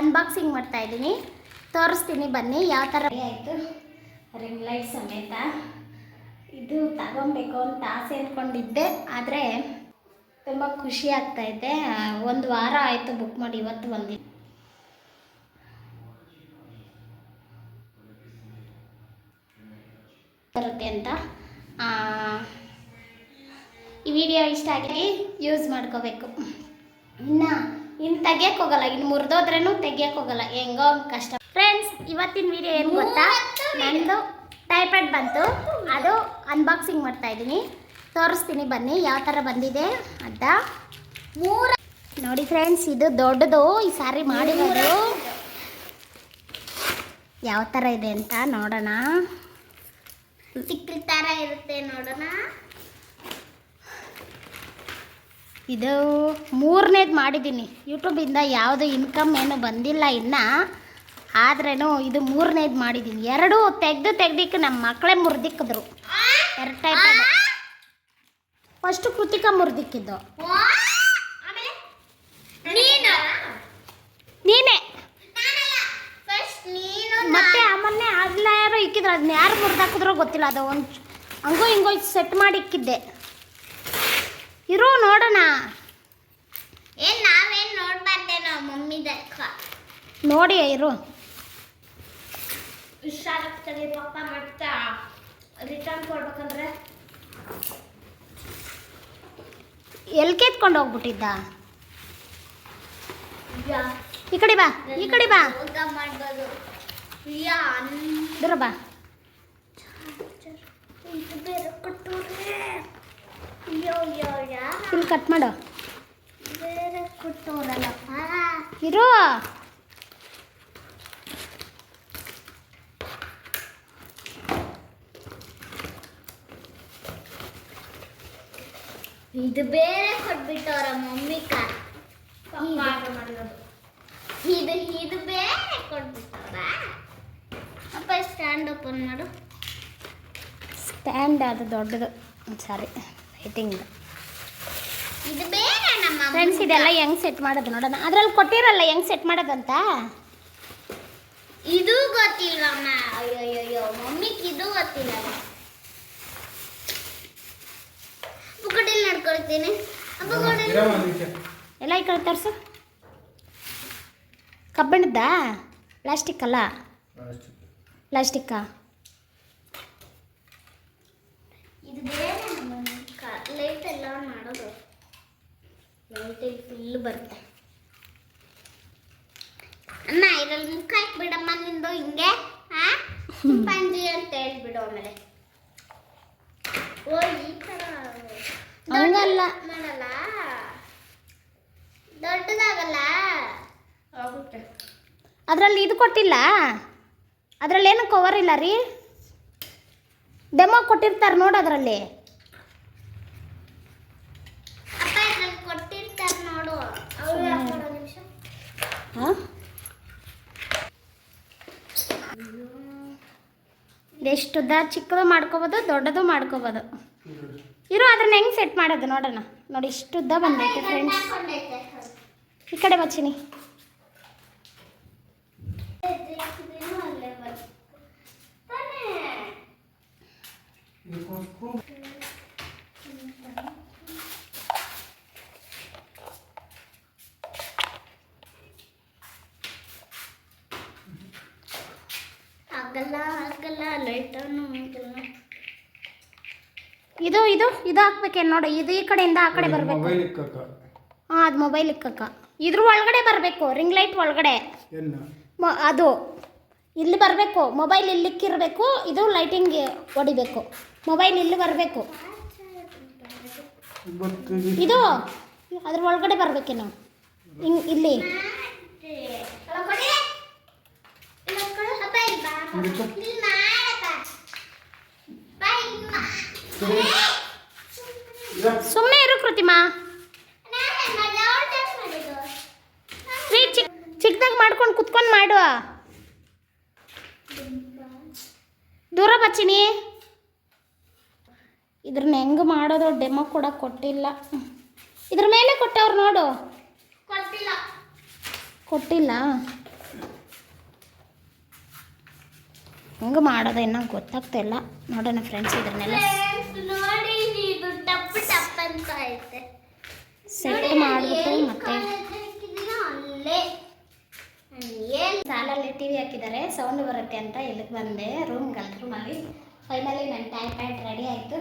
Unboxing ಮಾಡ್ತಾ ಇದ್ದೀನಿ. ತೋರಿಸ್ತೀನಿ ಬನ್ನಿ ಯಾವ ಥರ ಆಯಿತು. ರಿಂಗ್ ಲೈಟ್ ಸಮೇತ ಇದು ತಗೊಬೇಕು ಅಂತ ಆಸೆ ಅಂದ್ಕೊಂಡಿದ್ದೆ ಆದರೆ ತುಂಬ ಖುಷಿ ಆಗ್ತಾ ಇದೆ. ಒಂದು ವಾರ ಆಯಿತು ಬುಕ್ ಮಾಡಿ ಇವತ್ತು ಬಂದಿ ಬರುತ್ತೆ ಅಂತ. ಈ ವಿಡಿಯೋ ಇಷ್ಟ ಆಗಿ ಯೂಸ್ ಮಾಡ್ಕೋಬೇಕು. ಇನ್ನು ಇನ್ನು ತೆಗಿಯಕ್ಕೆ ಹೋಗಲ್ಲ ಇನ್ನು ಮುರಿದೋದ್ರೂ ತೆಗಿಯಕ್ಕೆ ಹೋಗಲ್ಲ ಹೆಂಗೋ ಒಂದ್ ಕಷ್ಟ. ಫ್ರೆಂಡ್ಸ್ ಇವತ್ತಿನ ವಿಡಿಯೋ ಏನು ಗೊತ್ತಾ? ನಂದು ಟೈಪ್ಯಾಡ್ ಬಂತು. ಅದು ಅನ್ಬಾಕ್ಸಿಂಗ್ ಮಾಡ್ತಾ ಇದ್ದೀನಿ. ತೋರಿಸ್ತೀನಿ ಬನ್ನಿ ಯಾವ ಥರ ಬಂದಿದೆ ಅಂತ. ಮೂರ ನೋಡಿ ಫ್ರೆಂಡ್ಸ್ ಇದು ದೊಡ್ಡದು ಈ ಸಾರಿ ಮಾಡಿರೋದು. ಯಾವ ಥರ ಇದೆ ಅಂತ ನೋಡೋಣ. ಚಿಕ್ಕ ಥರ ಇರುತ್ತೆ ನೋಡೋಣ. ಇದು ಮೂರನೇದು ಮಾಡಿದ್ದೀನಿ. ಯೂಟ್ಯೂಬಿಂದ ಯಾವುದು ಇನ್ಕಮ್ ಏನು ಬಂದಿಲ್ಲ ಇನ್ನು. ಆದ್ರೂ ಇದು ಮೂರನೇದು ಮಾಡಿದ್ದೀನಿ. ಎರಡು ತೆಗೆದು ತೆಗ್ದಿಕ್ಕೆ ನಮ್ಮ ಮಕ್ಕಳೇ ಮುರಿದಿಕ್ಕಿದ್ರು. ಎರಡು ಟೈಪ್ ಫಸ್ಟು ಕೃತಿಕ ಮುರಿದಿಕ್ಕಿದ್ದು. ನೀನೇ. ಮತ್ತೆ ಆಮೇಲೆ ಯಾರೋ ಇಕ್ಕಿದ್ರು. ಅದನ್ನ ಯಾರು ಮುರಿದಾಕಿದ್ರೋ ಗೊತ್ತಿಲ್ಲ. ಅದು ಒಂದು ಹಂಗೋ ಹಿಂಗೋ ಸೆಟ್ ಮಾಡಿ ಇಕ್ಕಿದ್ದೆ. ಇರೋ ನೋಡೋಣ. ಏನ್ ನಾವೇನ್ ನೋಡ್ಬಾರ್ದೆ ನಾವು ಮಮ್ಮಿ ದಕ್ಕ ನೋಡಿ ಇರು. ಹುಷಾರಾಗ್ತದೆ ಪಪ್ಪ ಮತ್ತೆ ರಿಟರ್ನ್ ಕೊಡ್ಬೇಕಂದ್ರೆ. ಎಲ್ಲಿ ಕೆತ್ಕೊಂಡು ಹೋಗ್ಬಿಟ್ಟಿದ್ದ? ಈ ಕಡೆ ಬಾ ಈ ಕಡೆ ಬಾ. ಊಟ ಮಾಡ್ಬೋದು. ಯಾ ದೂರ ಬಾ. ಬೇರೆ ಕೊಟ್ಟವ್ರೆ. ಇಲ್ಲಿ ಕಟ್ ಮಾಡು. ಇರು. ಇದು ಬೇರೆ ಕೊಟ್ಬಿಟ್ಟವ್ರ ಮಮ್ಮಿ ಇದು ಇದು ಬೇರೆ ಕೊಟ್ಬಿಟ್ಟವ್ರ? ಅಪ್ಪ ಸ್ಟ್ಯಾಂಡ್ ಓಪನ್ ಮಾಡು. ಸ್ಟ್ಯಾಂಡ್ ಅದು ದೊಡ್ಡದು ಸಾರಿ ಲೈಟಿಂಗ್ ಇದು ಬೇರೆ ನಮ್ಮ ಫ್ರೆಂಡ್ಸ್ ಇದೆಲ್ಲ ಹೆಂಗ್ ಸೆಟ್ ಮಾಡೋದು ನೋಡೋಣ. ಅದ್ರಲ್ಲಿ ಕೊಟ್ಟಿರಲ್ಲ ಹೆಂಗ್ ಸೆಟ್ ಮಾಡೋದಂತ? ಇದು ಗೊತ್ತಿಲ್ವಮ್ಮ ಅಯ್ಯೋ ಮಮ್ಮಿಗೆ ಇದು ಗೊತ್ತಿಲ್ಲ. ಪುಕ್ಕಟಿಲ್ ನಡ್ಕೊಳ್ತೀನಿ. ಎಲ್ಲ ಈ ಕಡೆ ತರಿಸು. ಕಬ್ಬಿಣದ್ದಾ ಪ್ಲಾಸ್ಟಿಕ್ ಅಲ್ಲ? ಪ್ಲಾಸ್ಟಿಕ್ಕಾ ಇದು ಬೇರೆ ಲೈಟ್ ಎಲ್ಲ ಮಾಡೋದು. ಲೈಟ್ ಫುಲ್ ಬರುತ್ತೆ. ಅಮ್ಮ ಇದ್ರಲ್ಲಿ ಮುಖ ಹಾಕ್ಬಿಡಮ್ಮ ನಿಂದು ಹಿಂಗೆ ಹಾ ಚಿಂಪಾಂಜಿ ಅಂತ ಹೇಳ್ಬಿಡು ಆಮೇಲೆ. ಓ ಈ ಥರ ಹಂಗಲ್ಲ. ಮಾಡಲ್ಲ? ದೊಡ್ಡದಾಗಲ್ಲ? ಅದರಲ್ಲಿ ಇದು ಕೊಟ್ಟಿಲ್ಲ? ಅದರಲ್ಲಿ ಏನು ಕವರ್ ಇಲ್ಲ ರೀ? ಡೆಮೋ ಕೊಟ್ಟಿರ್ತಾರೆ ನೋಡು ಅದರಲ್ಲಿ ಅಪ್ಪ ಇದ್ರಲ್ಲಿ ಕೊಟ್ಟಿರ್ತಾರೆ ನೋಡು ಅವ್ರು ಹಾಕೊಳ್ಳೋ ನಿಮಿಷ ಹಾಂ? ಎಷ್ಟುದ್ದ ಚಿಕ್ಕದು ಮಾಡ್ಕೋಬೋದು, ದೊಡ್ಡದು ಮಾಡ್ಕೋಬೋದು. ಇರೋ ಅದನ್ನ ಹೆಂಗೆ ಸೆಟ್ ಮಾಡೋದು ನೋಡೋಣ. ನೋಡಿ ಇಷ್ಟುದ್ದ ಬಂದೈತೆ ಫ್ರೆಂಡ್ಸ್ ಈ ಕಡೆ ಬಚ್ಚಿನಿ ಅಲ್ಲೇ ಬರ್- ತಾನೇ. ಹಾಕಲ್ಲ ಲೈಟನ್ನು ಹಾಕಲ್ಲ. ಇದು ಇದು ಇದು ಹಾಕ್ಬೇಕೇನು ನೋಡಿ ಇದು ಈ ಕಡೆಯಿಂದ ಆ ಕಡೆ ಬರಬೇಕು. ಮೊಬೈಲ್ ಇಕ್ಕಕ್ಕ. ಹಾಂ ಅದು ಮೊಬೈಲ್ ಇಕ್ಕಕ್ಕ. ಇದ್ರ ಒಳಗಡೆ ಬರಬೇಕು ರಿಂಗ್ ಲೈಟ್ ಒಳಗಡೆ. ಮ- ಅದು. ಇಲ್ಲಿ ಬರಬೇಕು ಮೊಬೈಲ್ ಇಲ್ಲಿಕ್ಕಿರಬೇಕು ಇದು ಲೈಟಿಂಗ್ ಹೊಡಿಬೇಕು. ಮೊಬೈಲ್ ಇಲ್ಲಿ ಬರಬೇಕು. ಇವತ್ತು ಇದು ಅದ್ರ ಒಳಗಡೆ ಬರಬೇಕೇನು. ಹಿಂಗ್ ಇಲ್ಲಿ. ಸುಮ್ಮನೆ ಇರು ಕೃತಿಮಾ. ಚಿಕ್ಕದಾಗ ಚಿಕ್ ಚಿಕ್ಕದಾಗಿ ಮಾಡ್ಕೊಂಡು ಕುತ್ಕೊಂಡು ಮಾಡು. ದೂರ ಬಚ್ಚಿನಿ. ಇದ್ರನ್ನ ಹೆಂಗೆ ಮಾಡೋದು ಡೆಮೋ ಕೂಡ ಕೊಟ್ಟಿಲ್ಲ. ಇದ್ರ ಮೇಲೆ ಕೊಟ್ಟವ್ರು ನೋಡು. ಕೊಟ್ಟಿಲ್ಲ. ಕೊಟ್ಟಿಲ್ಲ. ಹೆಂಗೆ ಮಾಡೋದು ಇನ್ನೂ ಗೊತ್ತಾಗ್ತಾ ಇಲ್ಲ. ನೋಡೋಣ ಫ್ರೆಂಡ್ಸ್ ಇದನ್ನೆಲ್ಲ Friends, ನೋಡಿ ಇದು ಟಪ್ ಟಪ್ ಅಂತ ಐತೆ ಸೆಟ್ ಮಾಡಿಬಿಟ್ಟು ಮತ್ತೆ ಸಾಲಲ್ಲಿ ಟಿ ವಿ ಹಾಕಿದ್ದಾರೆ ಸೌಂಡ್ ಬರುತ್ತೆ ಅಂತ ಇಲ್ಲಿಗೆ ಬಂದೆ ರೂಮ್ ಗಲ್ತ್ ರೂಮ್ ಅಲ್ಲಿ. ಫೈನಲಿ ನನ್ನ ಟ್ಯಾಪ್ಯಾಡ್ ರೆಡಿ ಆಯಿತು.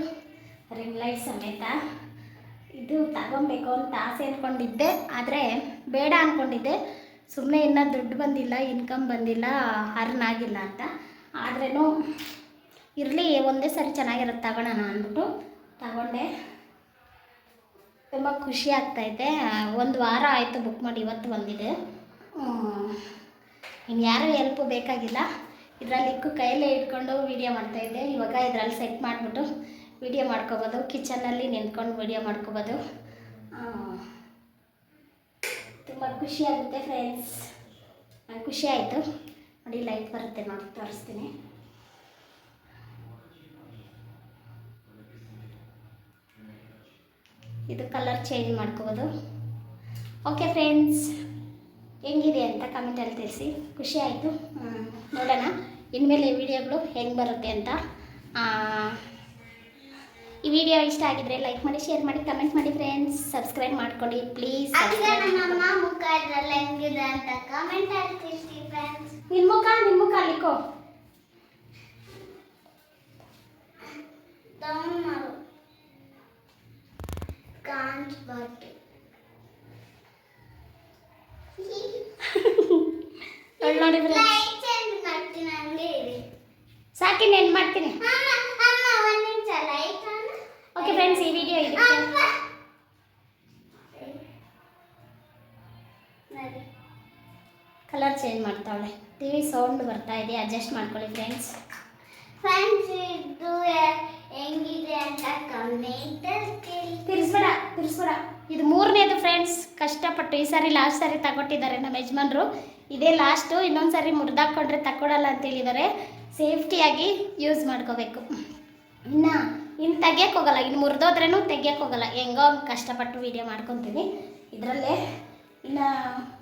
ರಿಂಗ್ ಲೈಟ್ ಸಮೇತ. ಇದು ತಗೊಬೇಕು ಅಂತ ಆಸೆ ಅಂದ್ಕೊಂಡಿದ್ದೆ ಆದರೆ ಬೇಡ ಅಂದ್ಕೊಂಡಿದ್ದೆ ಸುಮ್ಮನೆ ಇನ್ನೂ ದುಡ್ಡು ಬಂದಿಲ್ಲ ಇನ್ಕಮ್ ಬಂದಿಲ್ಲ ಅರ್ನ್ ಆಗಿಲ್ಲ ಅಂತ. ಆದ್ರೂ ಇರಲಿ, ಒಂದೇ ಸರಿ ಚೆನ್ನಾಗಿರುತ್ತೆ ತಗೊಳ್ಳೋಣ ಅಂದ್ಬಿಟ್ಟು ತಗೊಂಡೆ. ತುಂಬ ಖುಷಿ ಆಗ್ತಾಯಿದೆ ಒಂದು ವಾರ ಆಯಿತು ಬುಕ್ ಮಾಡಿ, ಇವತ್ತು ಬಂದಿದೆ. ಇನ್ನು ಯಾರೂ ಹೆಲ್ಪ್ ಬೇಕಾಗಿಲ್ಲ. ಇದರಲ್ಲಿ ಇಕ್ಕು ಕೈಯಲ್ಲೇ ಇಟ್ಕೊಂಡು ವೀಡಿಯೋ ಮಾಡ್ತಾಯಿದ್ದೆ ಇವಾಗ ಇದರಲ್ಲಿ ಸೆಟ್ ಮಾಡಿಬಿಟ್ಟು ವೀಡಿಯೋ ಮಾಡ್ಕೋಬೋದು. ಕಿಚನಲ್ಲಿ ನಿಂತ್ಕೊಂಡು ವೀಡಿಯೋ ಮಾಡ್ಕೋಬೋದು. ತುಂಬ ಖುಷಿಯಾಗುತ್ತೆ ಫ್ರೆಂಡ್ಸ್ ಖುಷಿ ಆಯಿತು. ನೋಡಿ ಲೈಟ್ ಬರುತ್ತೆ ನೋಡಿ ತೋರಿಸ್ತೀನಿ. ಇದು ಕಲರ್ ಚೇಂಜ್ ಮಾಡ್ಕೋಬೋದು. ಓಕೆ ಫ್ರೆಂಡ್ಸ್ ಹೆಂಗಿದೆ ಅಂತ ಕಮೆಂಟಲ್ಲಿ ತಿಳಿಸಿ. ಖುಷಿ ಆಯಿತು. ನೋಡೋಣ. ಇನ್ಮೇಲೆ ಈ ವಿಡಿಯೋಗಳು ಹೆಂಗೆ ಬರುತ್ತೆ ಅಂತ. ಈ ವಿಡಿಯೋ ಇಷ್ಟ ಆಗಿದ್ರೆ ಲೈಕ್ ಮಾಡಿ ಶೇರ್ ಮಾಡಿ ಕಮೆಂಟ್ ಮಾಡಿ ಫ್ರೆಂಡ್ಸ್ ಸಬ್ಸ್ಕ್ರೈಬ್ ಮಾಡ್ಕೊಳ್ಳಿ ಪ್ಲೀಸ್ ಮುಖ ಇದ್ರಲ್ಲ ಹೆಂಗಿದೆ ಅಂತ ಕಮೆಂಟ್ ಅಲ್ಲಿ ತಿಳಿಸಿ ಫ್ರೆಂಡ್ಸ್ ನಿಮ್ಮ ಮುಖ ನಿಮ್ಮ ಮುಖ ಅಲ್ಲಿಕೋ ಡೌನ್ ಮಾಡು ಕಾಣಿಸ್ಬಾರ್ದು ನೋಡಿ ನೋಡಿ ಫ್ರೆಂಡ್ಸ್ ಲೈಟ್ ಚೇಂಜ್ ಮಾಡ್ತೀನಿ ಹಂಗೆ ಇರಿ ಸಾಕಿ ನೆನ್ ಮಾಡ್ತೀನಿ ಅಮ್ಮ ಅಮ್ಮ ಒಂದು ನಿಮಿಷ ಲೈಟ್ ಆನ್ ಓಕೆ ಫ್ರೆಂಡ್ಸ್ ಈ ವಿಡಿಯೋ ಇದಕ್ಕೆ ಚೇಂಜ್ ಮಾಡ್ತಾವಳೆ. ಟಿ ವಿ ಸೌಂಡ್ ಬರ್ತಾ ಇದೆ ಅಡ್ಜಸ್ಟ್ ಮಾಡ್ಕೊಳ್ಳಿ ಫ್ರೆಂಡ್ಸ್ ಫ್ರೆಂಡ್ಸ್ ಇದು ಹೆಂಗಿದೆ ಅಂತ ತಿರ್ಸ್ಬೇಡ ತಿರ್ಸ್ಬೇಡ. ಇದು ಮೂರನೇದು ಫ್ರೆಂಡ್ಸ್ ಕಷ್ಟಪಟ್ಟು. ಈ ಸಾರಿ ಲಾಸ್ಟ್ ಸಾರಿ ತಗೊಟ್ಟಿದ್ದಾರೆ ನಮ್ಮ ಯಜಮಾನ್ರು. ಇದೇ ಲಾಸ್ಟು ಇನ್ನೊಂದು ಸಾರಿ ಮುರಿದಾಕೊಂಡ್ರೆ ತಗೊಳಲ್ಲ ಅಂತ ಹೇಳಿದ್ದಾರೆ. ಸೇಫ್ಟಿಯಾಗಿ ಯೂಸ್ ಮಾಡ್ಕೋಬೇಕು. ಇನ್ನು ಇನ್ನು ತೆಗಿಯಕ್ಕೆ ಹೋಗಲ್ಲ. ಇನ್ನು ಮುರಿದೋದ್ರೂ ತೆಗಿಯಕ್ಕೆ ಹೋಗಲ್ಲ. ಹೆಂಗೋ ಕಷ್ಟಪಟ್ಟು ವೀಡಿಯೋ ಮಾಡ್ಕೊತೀನಿ. ಇದರಲ್ಲೇ ಇನ್ನು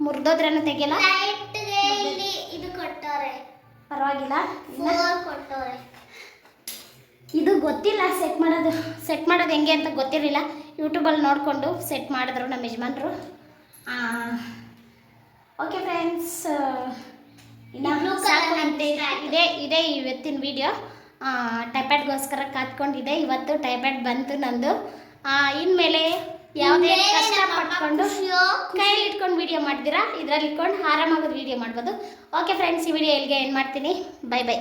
ಮುರಿದೋದ್ರೂ ತೆಗಿಯಲ್ಲ. ಪರವಾಗಿಲ್ಲ. ಇದು ಗೊತ್ತಿಲ್ಲ ಸೆಟ್ ಮಾಡೋದು ಸೆಟ್ ಮಾಡೋದು ಹೆಂಗೆ ಅಂತ ಗೊತ್ತಿರಲಿಲ್ಲ. ಯೂಟ್ಯೂಬಲ್ಲಿ ನೋಡಿಕೊಂಡು ಸೆಟ್ ಮಾಡಿದ್ರು ನಮ್ಮ ಯಜಮಾನ್ರು. Okay friends. ಇದೇ ಇದೇ ಇವತ್ತಿನ ವಿಡಿಯೋ ಟೈಪ್ಯಾಡ್ಗೋಸ್ಕರ ಕಾತ್ಕೊಂಡಿದ್ದೆ ಇವತ್ತು ಟೈಪ್ಯಾಡ್ ಬಂತು ನಂದು. ಇನ್ಮೇಲೆ ಯಾವುದೇ ಕಷ್ಟ ಪಟ್ಕೊಂಡು ಕೈಯಲ್ಲಿ ಇಟ್ಕೊಂಡು ವಿಡಿಯೋ ಮಾಡ್ತೀರಾ? ಇದರಲ್ಲಿ ಇಟ್ಕೊಂಡು ಆರಾಮಾಗೋದು ವಿಡಿಯೋ ಮಾಡ್ಬೋದು. ಓಕೆ ಫ್ರೆಂಡ್ಸ್ ಈ ವಿಡಿಯೋ ಇಲ್ಲಿಗೆ ಏನು ಮಾಡ್ತೀನಿ. Bye bye